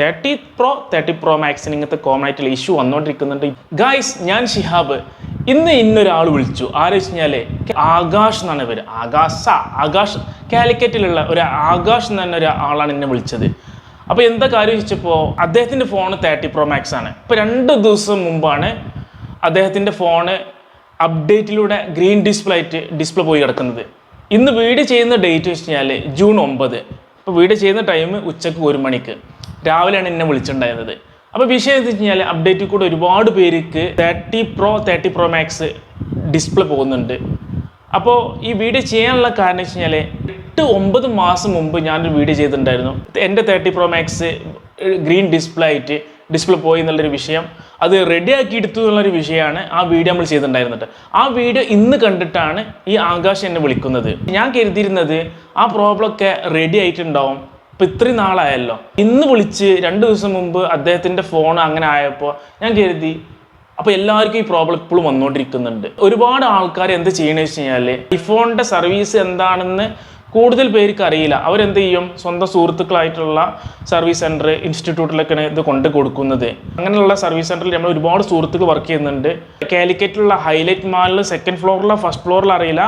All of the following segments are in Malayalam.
തേർട്ടി പ്രോ തേർട്ടി പ്രോ മാക്സിന് ഇങ്ങനത്തെ കോമൺ ആയിട്ടുള്ള ഇഷ്യൂ വന്നുകൊണ്ടിരിക്കുന്നുണ്ട് ഗായ്സ് ഞാൻ ഷിഹാബ് ഇന്ന് ഇന്നൊരാൾ വിളിച്ചു. ആര് വെച്ച് കഴിഞ്ഞാൽ ആകാശ് എന്നാണ് പേര് ആകാശ ആകാശ്. കാലിക്കറ്റിലുള്ള ഒരു ആകാശ് എന്ന് പറഞ്ഞ ഒരു ആളാണ് എന്നെ വിളിച്ചത്. അപ്പോൾ എന്താ കാര്യം ചോദിച്ചപ്പോൾ അദ്ദേഹത്തിന്റെ ഫോൺ തേർട്ടി പ്രോ മാക്സ് ആണ്. ഇപ്പോൾ രണ്ട് ദിവസം മുമ്പാണ് അദ്ദേഹത്തിന്റെ ഫോണ് അപ്ഡേറ്റിലൂടെ ഗ്രീൻ ഡിസ്പ്ലേ ആയിട്ട് ഡിസ്പ്ലേ പോയി കിടക്കുന്നത്. ഇന്ന് വീട് ചെയ്യുന്ന ഡേറ്റ് വെച്ച് കഴിഞ്ഞാൽ ജൂൺ ഒമ്പത്. ഇപ്പോൾ വീട് ചെയ്യുന്ന ടൈം ഉച്ചയ്ക്ക് ഒരു മണിക്ക്. രാവിലെയാണ് എന്നെ വിളിച്ചിട്ടുണ്ടായിരുന്നത്. അപ്പോൾ വിഷയം എന്ന് വെച്ച് കഴിഞ്ഞാൽ അപ്ഡേറ്റിൽ കൂടെ ഒരുപാട് പേർക്ക് thirty pro thirty pro max display പോകുന്നുണ്ട്. അപ്പോൾ ഈ വീഡിയോ ചെയ്യാനുള്ള കാരണം വെച്ച് കഴിഞ്ഞാൽ എട്ട് ഒമ്പത് മാസം മുമ്പ് ഞാനൊരു വീഡിയോ ചെയ്തിട്ടുണ്ടായിരുന്നു. എന്റെ thirty pro max green display ആയിട്ട് ഡിസ്പ്ലേ പോയി എന്നുള്ളൊരു വിഷയം. അത് റെഡിയാക്കി എടുത്തു എന്നുള്ളൊരു വിഷയമാണ് ആ വീഡിയോ നമ്മൾ ചെയ്തിട്ടുണ്ടായിരുന്നത്. ആ വീഡിയോ ഇന്ന് കണ്ടിട്ടാണ് ഈ ആകാശ് എന്നെ വിളിക്കുന്നത്. ഞാൻ കരുതിയിരുന്നത് ആ പ്രോബ്ലമൊക്കെ റെഡി ആയിട്ടുണ്ടാവും. ഇപ്പം ഇത്രയും നാളായല്ലോ. ഇന്ന് വിളിച്ച് രണ്ട് ദിവസം മുമ്പ് അദ്ദേഹത്തിന്റെ ഫോൺ അങ്ങനെ ആയപ്പോൾ ഞാൻ കരുതി അപ്പോൾ എല്ലാവർക്കും ഈ പ്രോബ്ലം ഇപ്പോഴും വന്നുകൊണ്ടിരിക്കുന്നുണ്ട് ഒരുപാട് ആൾക്കാർ എന്ത് ചെയ്യണമെന്ന് വെച്ച് കഴിഞ്ഞാൽ ഐഫോണിന്റെ സർവീസ് എന്താണെന്ന് കൂടുതൽ പേർക്ക് അറിയില്ല. അവരെന്ത് ചെയ്യും? സ്വന്തം സുഹൃത്തുക്കളായിട്ടുള്ള സർവീസ് സെന്റർ ഇൻസ്റ്റിറ്റ്യൂട്ടിലൊക്കെയാണ് ഇത് കൊണ്ട് കൊടുക്കുന്നത്. അങ്ങനെയുള്ള സർവീസ് സെന്ററിൽ നമ്മൾ ഒരുപാട് സുഹൃത്തുക്കൾ വർക്ക് ചെയ്യുന്നുണ്ട്. കാലിക്കറ്റിലുള്ള ഹൈലൈറ്റ് മാളിൽ സെക്കൻഡ് ഫ്ലോറിലോ ഫസ്റ്റ് ഫ്ലോറിലോ അറിയില്ല.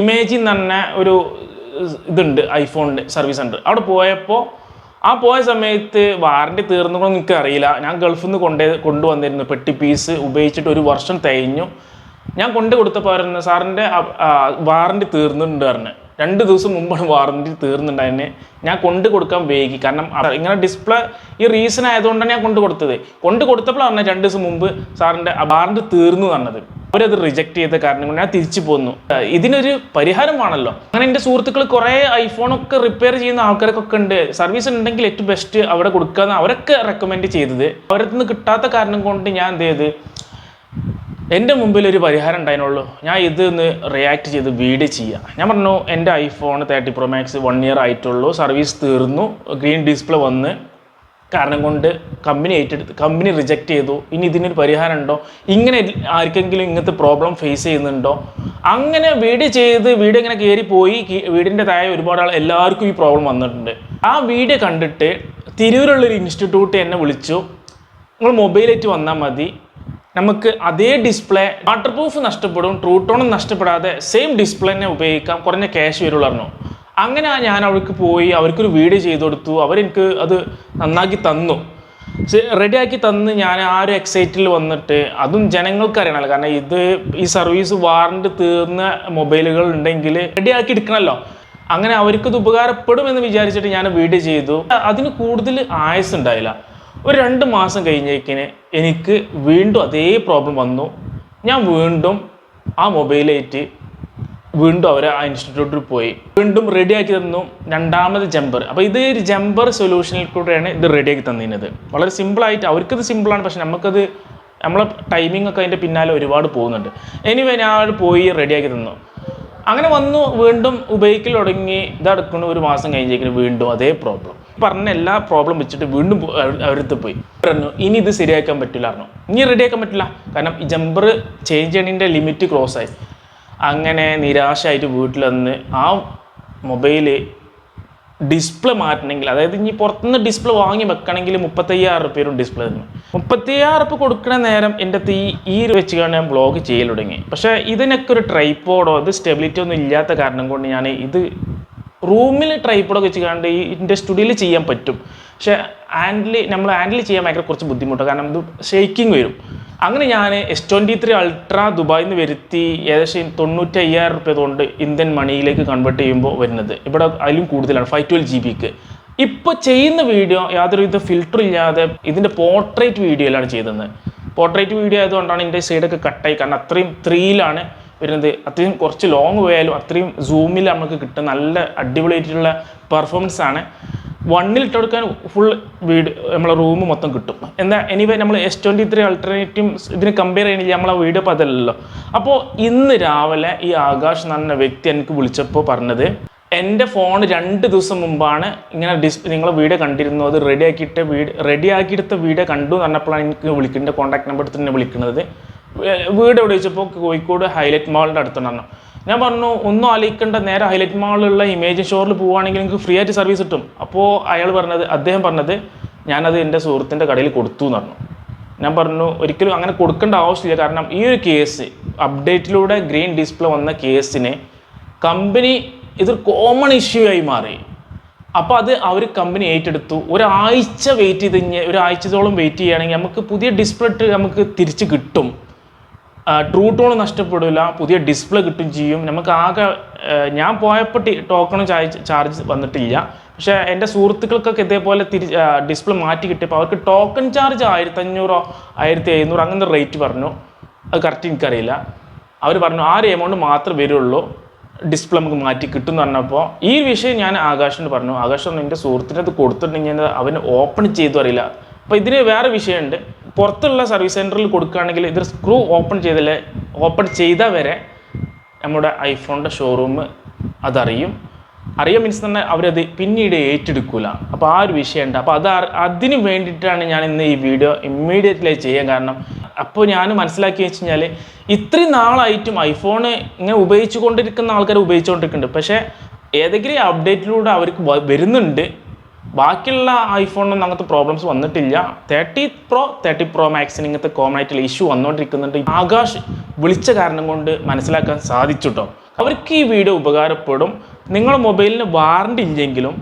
ഇമേജിൽ തന്നെ ഒരു ഇതുണ്ട് ഐഫോണിന്റെ സർവീസ് സെന്റർ അവിടെ പോയപ്പോൾ ആ പോയ സമയത്ത് വാറണ്ടി തീർന്നോ എനിക്ക് അറിയില്ല. ഞാൻ ഗൾഫിൽ നിന്ന് കൊണ്ടേ കൊണ്ടുവന്നിരുന്നു. പെട്ടി പീസ് ഉപയോഗിച്ചിട്ട് ഒരു വർഷം തേഞ്ഞു. ഞാൻ കൊണ്ടു കൊടുത്തപ്പോൾ പറഞ്ഞു സാറിന്റെ വാറണ്ടി തീർന്നിട്ടുണ്ട് പറഞ്ഞു. രണ്ട് ദിവസം മുമ്പാണ് വാറണ്ടി അതിനെ ഞാൻ കൊണ്ടു കൊടുക്കാൻ വൈകി. കാരണം ഇങ്ങനെ ഡിസ്പ്ലേ ഈ റീസൺ ആയതുകൊണ്ടാണ് ഞാൻ കൊണ്ടു കൊടുത്തത്. കൊണ്ടു കൊടുത്തപ്പോഴാണ് രണ്ട് ദിവസം മുമ്പ് സാറിന്റെ വാറണ്ടി തീർന്നു പറഞ്ഞത്. അവരത് റിജക്ട് ചെയ്ത കാരണം കൊണ്ട് ഞാൻ തിരിച്ചു പോന്നു. ഇതിനൊരു പരിഹാരമാണല്ലോ. അങ്ങനെ എന്റെ സുഹൃത്തുക്കൾ കുറേ ഐഫോണൊക്കെ റിപ്പയർ ചെയ്യുന്ന ആൾക്കാരൊക്കെ ഉണ്ട്. സർവീസ് ഉണ്ടെങ്കിൽ ഏറ്റവും ബെസ്റ്റ് അവിടെ കൊടുക്കാന്ന് അവരൊക്കെ റെക്കമെൻഡ് ചെയ്തത്. നിന്ന് കിട്ടാത്ത കാരണം കൊണ്ട് ഞാൻ എന്ത് ചെയ്ത് എന്റെ മുമ്പിൽ ഒരു പരിഹാരം ഉണ്ടായിരുന്നുള്ളൂ. ഞാൻ ഇത് ഒന്ന് റിയാക്ട് ചെയ്ത് വീഡിയോ ചെയ്യാം. ഞാൻ പറഞ്ഞു എന്റെ iPhone thirty pro max one year ആയിട്ടുള്ളൂ. സർവീസ് തീർന്നു. ഗ്രീൻ ഡിസ്പ്ലേ വന്ന്. കാരണം കൊണ്ട് കമ്പനി ഏറ്റെടുത്ത് കമ്പനി റിജക്റ്റ് ചെയ്തു. ഇനി ഇതിനൊരു പരിഹാരം ഉണ്ടോ? ഇങ്ങനെ ആർക്കെങ്കിലും ഇങ്ങനത്തെ പ്രോബ്ലം ഫേസ് ചെയ്യുന്നുണ്ടോ? അങ്ങനെ വീട് ചെയ്ത് വീട് ഇങ്ങനെ കയറിപ്പോയി വീടിന്റെ താഴെ ഒരുപാട് ആൾ എല്ലാവർക്കും ഈ പ്രോബ്ലം വന്നിട്ടുണ്ട്. ആ വീഡിയോ കണ്ടിട്ട് തിരൂരുള്ളൊരു ഇൻസ്റ്റിറ്റ്യൂട്ട് എന്നെ വിളിച്ചു. നിങ്ങൾ മൊബൈലേറ്റ് വന്നാൽ മതി. നമുക്ക് അതേ ഡിസ്പ്ലേ വാട്ടർ പ്രൂഫ് നഷ്ടപ്പെടും ട്രൂ നഷ്ടപ്പെടാതെ സെയിം ഡിസ്പ്ലേ തന്നെ ഉപയോഗിക്കാം. കുറഞ്ഞ ക്യാഷ് വരുള്ളൂ പറഞ്ഞു. അങ്ങനെ ഞാൻ അവൾക്ക് പോയി അവർക്കൊരു വീഡിയോ ചെയ്തു കൊടുത്തു. അവരെനിക്ക് അത് നന്നാക്കി തന്നു. റെഡിയാക്കി തന്ന് ഞാൻ ആ ഒരു എക്സൈറ്റിൽ വന്നിട്ട് അതും ജനങ്ങൾക്ക് അറിയണമല്ലോ കാരണം ഇത് ഈ സർവീസ് വാറണ്ട് തീർന്ന മൊബൈലുകൾ ഉണ്ടെങ്കിൽ റെഡിയാക്കി എടുക്കണമല്ലോ അങ്ങനെ അവർക്കത് ഉപകാരപ്പെടും എന്ന് വിചാരിച്ചിട്ട് ഞാൻ വീഡിയോ ചെയ്തു. അതിന് കൂടുതൽ ആയുസ് ഉണ്ടായില്ല. ഒരു രണ്ട് മാസം കഴിഞ്ഞേക്കിന് എനിക്ക് വീണ്ടും അതേ പ്രോബ്ലം വന്നു. ഞാൻ വീണ്ടും ആ മൊബൈലായിട്ട് വീണ്ടും അവർ ആ ഇൻസ്റ്റിറ്റ്യൂട്ടിൽ പോയി. വീണ്ടും റെഡിയാക്കി തന്നു രണ്ടാമത് ജമ്പർ അപ്പോൾ ഇത് ഒരു ജമ്പർ സൊല്യൂഷനിൽ കൂടെയാണ് ഇത് റെഡിയാക്കി തന്നിരുന്നത്. വളരെ സിമ്പിളായിട്ട് അവർക്കത് സിമ്പിളാണ് പക്ഷെ നമുക്കത് നമ്മളെ ടൈമിംഗ് ഒക്കെ അതിന്റെ പിന്നാലെ ഒരുപാട് പോകുന്നുണ്ട്. എനിവേ ഞാൻ പോയി റെഡിയാക്കി തന്നു. അങ്ങനെ വന്നു വീണ്ടും ഉപയോഗിക്കൽ തുടങ്ങി. ഇതടക്കുന്നു ഒരു മാസം കഴിഞ്ഞേക്കിന് വീണ്ടും അതേ പ്രോബ്ലം പറഞ്ഞ എല്ലാ പ്രോബ്ലം വെച്ചിട്ട് വീണ്ടും അവരടുത്ത് പോയി. പറഞ്ഞു ഇനി ഇത് ശരിയാക്കാൻ പറ്റില്ല പറഞ്ഞു. ഇനി റെഡിയാക്കാൻ പറ്റില്ല. കാരണം ഈ ജമ്പർ ചേഞ്ച് ചെയ്യണതിന്റെ ലിമിറ്റ് ക്രോസ് ആയി. അങ്ങനെ നിരാശയായിട്ട് വീട്ടിൽ വന്ന് ആ മൊബൈൽ ഡിസ്പ്ലേ മാറ്റണമെങ്കിൽ അതായത് ഇനി പുറത്തുനിന്ന് ഡിസ്പ്ലേ വാങ്ങി വെക്കണമെങ്കിൽ മുപ്പത്തയ്യായിരം റുപ്യ വരും ഡിസ്പ്ലേ തന്നു. മുപ്പത്തയ്യായിരം റുപ്യ കൊടുക്കുന്ന നേരം എന്റെ ഈ ഈ ഒരു വെച്ച് കാണാൻ ഞാൻ ബ്ലോഗ് ചെയ്യൽ തുടങ്ങി. പക്ഷേ ഇതിനൊക്കെ ഒരു ട്രൈപ്പോഡോ ഇത് സ്റ്റെബിലിറ്റി ഒന്നും ഇല്ലാത്ത കാരണം കൊണ്ട് ഞാൻ ഇത് റൂമിൽ ട്രൈപ്പോഡൊക്കെ വെച്ച് കണ്ട് ഈ എന്റെ സ്റ്റുഡിയോയിൽ ചെയ്യാൻ പറ്റും. പക്ഷേ ഹാൻഡിൽ നമ്മൾ ഹാൻഡിൽ ചെയ്യാൻ ഭയങ്കര കുറച്ച് ബുദ്ധിമുട്ടാണ്. കാരണം ഇത് ഷേക്കിംഗ് വരും. അങ്ങനെ ഞാൻ എസ് ട്വന്റി ത്രീ അൾട്രാ ദുബായിൽ നിന്ന് വരുത്തി ഏകദേശം തൊണ്ണൂറ്റി അയ്യായിരം റുപ്യ കൊണ്ട് ഇന്ത്യൻ മണിയിലേക്ക് കൺവേർട്ട് ചെയ്യുമ്പോൾ വരുന്നത്. ഇവിടെ അതിലും കൂടുതലാണ് ഫൈവ് ട്വൽവ് ജി ബിക്ക് ഇപ്പോൾ ചെയ്യുന്ന വീഡിയോ യാതൊരുവിധ ഫിൽറ്റർ ഇല്ലാതെ ഇതിന്റെ പോർട്രേറ്റ് വീഡിയോയിലാണ് ചെയ്തത്. പോർട്രേറ്റ് വീഡിയോ ആയതുകൊണ്ടാണ് ഇതിന്റെ സൈഡൊക്കെ കട്ടായി കാരണം അത്രയും ത്രീയിലാണ് വരുന്നത്. അത്രയും കുറച്ച് ലോങ് പോയാലും അത്രയും സൂമിൽ നമുക്ക് കിട്ടുന്ന നല്ല അടിപൊളിയായിട്ടുള്ള പെർഫോമൻസ് ആണ്. വണ്ണിൽ ഇട്ട് കൊടുക്കാൻ ഫുൾ വീട് നമ്മളെ റൂം മൊത്തം കിട്ടും. എന്താ എനിവേ നമ്മൾ എസ് ട്വന്റി ത്രീ അൾട്ടർനേറ്റീവ് ഇതിന് കമ്പയർ ചെയ്യണമെങ്കിൽ നമ്മളെ വീഡിയോ അപ്പോൾ അതല്ലല്ലോ. അപ്പോൾ ഇന്ന് രാവിലെ ഈ ആകാശ് എന്ന വ്യക്തി എനിക്ക് വിളിച്ചപ്പോൾ പറഞ്ഞത് എന്റെ ഫോൺ രണ്ട് ദിവസം മുമ്പാണ് ഇങ്ങനെ ഡിസ് നിങ്ങളെ വീഡിയോ കണ്ടിരുന്നു അത് റെഡി ആക്കിയിട്ട് വീട് റെഡി ആക്കിയെടുത്ത വീഡിയോ കണ്ടു എന്ന് പറഞ്ഞപ്പോഴാണ് എനിക്ക് വിളിക്കേണ്ട കോൺടാക്ട് നമ്പർ എടുത്ത് തന്നെ വിളിക്കുന്നത്. വീട് എവിടെ വെച്ചപ്പോൾ കോഴിക്കോട് ഹൈലൈറ്റ് മാളിന്റെ അടുത്തുണ്ടായിരുന്നു. ഞാൻ പറഞ്ഞു ഒന്നും ആലോചിക്കേണ്ട നേരെ ഹൈലൈറ്റ് മാളിലുള്ള ഇമേജ് ഷോറിൽ പോവുകയാണെങ്കിൽ നിങ്ങൾക്ക് ഫ്രീ ആയിട്ട് സർവീസ് കിട്ടും. അപ്പോൾ അയാൾ പറഞ്ഞത് അദ്ദേഹം പറഞ്ഞത് ഞാനത് എന്റെ സുഹൃത്തിന്റെ കടയിൽ കൊടുത്തു എന്ന് പറഞ്ഞു. ഞാൻ പറഞ്ഞു ഒരിക്കലും അങ്ങനെ കൊടുക്കേണ്ട ആവശ്യമില്ല. കാരണം ഈ ഒരു കേസ് അപ്ഡേറ്റിലൂടെ ഗ്രീൻ ഡിസ്പ്ലേ വന്ന കേസിനെ കമ്പനി ഇതൊരു കോമൺ ഇഷ്യൂ ആയി മാറി. അപ്പോൾ അത് അവർ കമ്പനി ഏറ്റെടുത്തു. ഒരാഴ്ച വെയിറ്റ് ചെയ്ത് കഴിഞ്ഞാൽ ഒരാഴ്ചത്തോളം വെയിറ്റ് ചെയ്യുകയാണെങ്കിൽ നമുക്ക് പുതിയ ഡിസ്പ്ലേ ഇട്ട് നമുക്ക് തിരിച്ച് കിട്ടും. ട്രൂ ടോൺ നഷ്ടപ്പെടില്ല പുതിയ ഡിസ്പ്ലേ കിട്ടും ചെയ്യും. നമുക്ക് ആകെ ഞാൻ പോയപ്പോൾ ടോക്കണും ചാർജ് വന്നിട്ടില്ല. പക്ഷേ എന്റെ സുഹൃത്തുക്കൾക്കൊക്കെ ഇതേപോലെ തിരി ഡിസ്പ്ലേ മാറ്റി കിട്ടിയപ്പോൾ അവർക്ക് ടോക്കൺ ചാർജ് ആയിരത്തഞ്ഞൂറോ ആയിരത്തി എഴുന്നൂറ് അങ്ങനത്തെ റേറ്റ് പറഞ്ഞു. അത് കറക്റ്റ് എനിക്കറിയില്ല. അവർ പറഞ്ഞു ആ ഒരു എമൗണ്ട് മാത്രമേ വരുള്ളൂ. ഡിസ്പ്ലേ നമുക്ക് മാറ്റി കിട്ടും എന്ന് പറഞ്ഞപ്പോൾ ഈ വിഷയം ഞാൻ ആകാശിനോട് പറഞ്ഞു. ആകാശ് എന്റെ സുഹൃത്തിനത് കൊടുത്തിട്ടുണ്ടെങ്കിൽ അവന് ഓപ്പൺ ചെയ്തു അറിയില്ല. അപ്പോൾ ഇതിന് വേറെ വിഷയമുണ്ട്. പുറത്തുള്ള സർവീസ് സെന്ററിൽ കൊടുക്കുകയാണെങ്കിൽ ഇത് സ്ക്രൂ ഓപ്പൺ ചെയ്തില്ല ഓപ്പൺ ചെയ്താൽ വരെ നമ്മുടെ ഐഫോണിന്റെ ഷോറൂം അതറിയും. അറിയാൻ മീൻസ് തന്നെ അവരത് പിന്നീട് ഏറ്റെടുക്കില്ല അപ്പോൾ ആ ഒരു വിഷയമുണ്ട്. അപ്പോൾ അത് അതിന് വേണ്ടിയിട്ടാണ് ഞാൻ ഇന്ന് ഈ വീഡിയോ ഇമ്മീഡിയറ്റ്ലി ചെയ്യാൻ കാരണം അപ്പോൾ ഞാൻ മനസ്സിലാക്കി വെച്ച് കഴിഞ്ഞാൽ ഇത്രയും നാളായിട്ടും ഐഫോൺ ഇങ്ങനെ ഉപയോഗിച്ചുകൊണ്ടിരിക്കുന്ന ആൾക്കാർ ഉപയോഗിച്ചുകൊണ്ടിരിക്കുന്നുണ്ട്. പക്ഷേ ഏതെങ്കിലും അപ്ഡേറ്റിലൂടെ അവർക്ക് വരുന്നുണ്ട്. ബാക്കിയുള്ള ഐഫോണിനൊന്നും അങ്ങനത്തെ പ്രോബ്ലംസ് വന്നിട്ടില്ല. തേർട്ടി പ്രോ തേർട്ടി പ്രോ മാക്സിന് ഇങ്ങനത്തെ കോമൺ ആയിട്ടുള്ള ഇഷ്യൂ വന്നുകൊണ്ടിരിക്കുന്നുണ്ട് ആകാശ് വിളിച്ച കാരണം കൊണ്ട് മനസ്സിലാക്കാൻ സാധിച്ചു കേട്ടോ അവർക്ക് ഈ വീഡിയോ ഉപകാരപ്പെടും. നിങ്ങളുടെ മൊബൈലിന് വാറണ്ടി ഇല്ലെങ്കിലും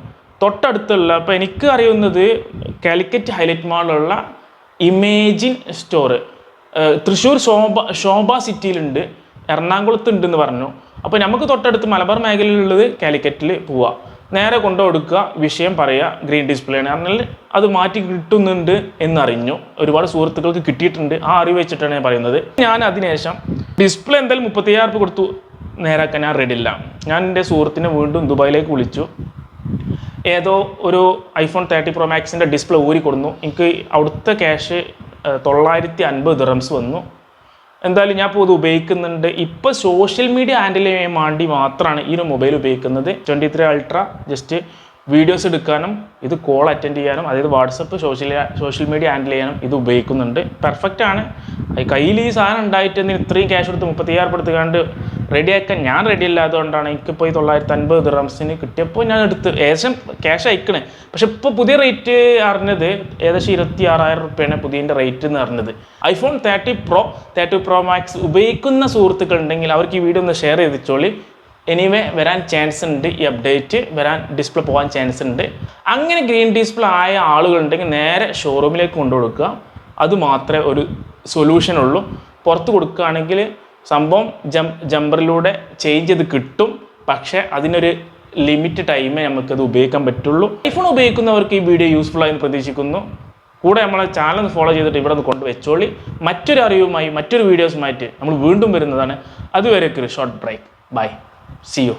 തൊട്ടടുത്തുള്ള ഇപ്പോൾ എനിക്ക് അറിയുന്നത് കാലിക്കറ്റ് ഹൈലൈറ്റ് മാളിലുള്ള ഇമേജിൻ സ്റ്റോർ തൃശ്ശൂർ ശോഭ ശോഭ സിറ്റിയിലുണ്ട് എറണാകുളത്ത് ഉണ്ടെന്ന് പറഞ്ഞു. അപ്പോൾ നമുക്ക് തൊട്ടടുത്ത് മലബാർ മേഖലയിലുള്ളത് കാലിക്കറ്റിൽ പോവുക നേരെ കൊണ്ടു കൊടുക്കുക വിഷയം പറയുക ഗ്രീൻ ഡിസ്പ്ലേ ആണ്. പറഞ്ഞാൽ അത് മാറ്റി കിട്ടുന്നുണ്ട് എന്നറിഞ്ഞു. ഒരുപാട് സുഹൃത്തുക്കൾക്ക് കിട്ടിയിട്ടുണ്ട്. ആ അറിവ് വെച്ചിട്ടാണ് ഞാൻ പറയുന്നത്. ഞാൻ അതിനുശേഷം ഡിസ്പ്ലേ എന്തായാലും മുപ്പത്തയ്യായിരം രൂപ കൊടുത്തു. നേരാക്കാൻ ഞാൻ റെഡി ഇല്ല ഞാൻ എന്റെ സുഹൃത്തിനെ വീണ്ടും ദുബായിലേക്ക് വിളിച്ചു. ഏതോ ഒരു ഐഫോൺ തേർട്ടി പ്രോ മാക്സിന്റെ ഡിസ്പ്ലേ ഊരി കൊടുന്നു. എനിക്ക് അവിടുത്തെ ക്യാഷ് തൊള്ളായിരത്തി അൻപത് ദിറംസ് വന്നു. എന്തായാലും ഞാൻ ഇപ്പോൾ ഇത് ഉപയോഗിക്കുന്നുണ്ട്. ഇപ്പോൾ സോഷ്യൽ മീഡിയ ഹാൻഡിൽ ചെയ്യാൻ വേണ്ടി മാത്രമാണ് ഈ ഒരു മൊബൈൽ ഉപയോഗിക്കുന്നത്. Twenty three ultra just videos എടുക്കാനും ഇത് കോൾ അറ്റൻഡ് ചെയ്യാനും അതായത് WhatsApp social social media handle ചെയ്യാനും ഇത് ഉപയോഗിക്കുന്നുണ്ട്. പെർഫെക്റ്റ് ആണ്. കയ്യിൽ ഈ സാധനം ഉണ്ടായിട്ട് ഇത്രയും ക്യാഷ് കൊടുത്ത് മുപ്പത്തിയായിരം എടുത്തുകൊണ്ട് റെഡിയാക്കാൻ ഞാൻ റെഡി എനിക്ക് എനിക്കിപ്പോൾ ഈ തൊള്ളായിരത്തി അൻപത് ദിറംസിന് കിട്ടിയപ്പോൾ ഞാൻ എടുത്ത് ഏകദേശം ക്യാഷ് അയക്കണേ. പക്ഷെ ഇപ്പോൾ പുതിയ റേറ്റ് അറിഞ്ഞത് ഏകദേശം ഇരുപത്തി ആറായിരം റുപ്യാണ് പുതിയതിന്റെ റേറ്റ് എന്ന് അറിഞ്ഞത്. IPhone thirty pro thirty pro max ഉപയോഗിക്കുന്ന സുഹൃത്തുക്കൾ ഉണ്ടെങ്കിൽ അവർക്ക് ഈ വീഡിയോ ഒന്ന് ഷെയർ ചെയ്തിച്ചോളി. എനിവേ വരാൻ ചാൻസ് ഉണ്ട് ഈ അപ്ഡേറ്റ് വരാൻ ഡിസ്പ്ലേ പോകാൻ ചാൻസ് ഉണ്ട്. അങ്ങനെ ഗ്രീൻ ഡിസ്പ്ലേ ആയ ആളുകളുണ്ടെങ്കിൽ നേരെ ഷോറൂമിലേക്ക് കൊണ്ടു കൊടുക്കുക അത് മാത്രമേ ഒരു സൊല്യൂഷൻ ഉള്ളൂ. പുറത്ത് കൊടുക്കുകയാണെങ്കിൽ സംഭവം ജം ജമ്പറിലൂടെ ചേഞ്ച് ചെയ്ത് കിട്ടും. പക്ഷേ അതിനൊരു ലിമിറ്റ് ടൈമേ നമുക്കത് ഉപയോഗിക്കാൻ പറ്റുള്ളൂ. ഐഫോൺ ഉപയോഗിക്കുന്നവർക്ക് ഈ വീഡിയോ യൂസ്ഫുൾ ആയി എന്ന് പ്രതീക്ഷിക്കുന്നു. കൂടെ നമ്മളെ ചാനൽ ഫോളോ ചെയ്തിട്ട് ഇവിടെ നിന്ന് കൊണ്ട് വെച്ചോളി. മറ്റൊരു അറിവുമായി മറ്റൊരു വീഡിയോസുമായിട്ട് നമ്മൾ വീണ്ടും വരുന്നതാണ്. അതുവരെയൊക്കെ ഒരു short break bye see you